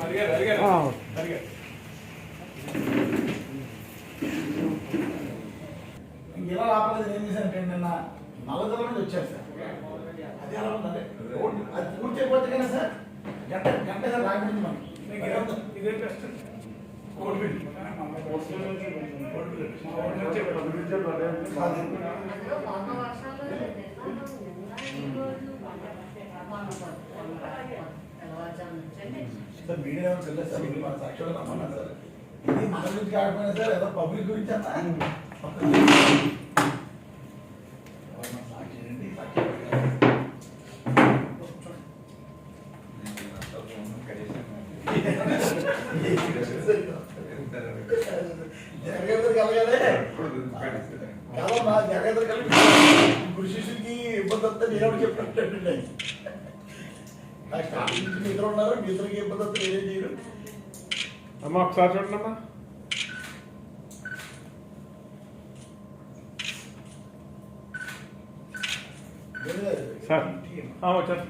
అడిగారు అడిగారు అడిగారు ఇలా ఆపలేదు ఏం చేశానంటే నిన్న నల్లదల నుండి వచ్చారు సార్. అది ఎలా ఉందంటే అది పూర్తి అయిపోతే కదా సార్ గంట గంట సార్ రాకపోయింది మనకి. సార్ మీడియా సార్ ఇది మన సాక్షులు రమ్మన్నారు సార్. ఇది మన గురించి కాకపోయినా సార్ ఏదో పబ్లిక్ గురించి అన్నా? జగన్ కలగలే కాదమ్మా జగన్ కలిపి గురు శిష్యుడికి ఇబ్బంది వస్తే నేను చెప్పినట్టు నాకు స్టార్టింగ్ నుంచి మీ ఇద్దరు ఉన్నారు మీ ఇద్దరికి ఇబ్బంది వస్తే నేనేం చేయను అమ్మ ఒకసారి చూడండి అమ్మా వేరే- సార్ వచ్చారు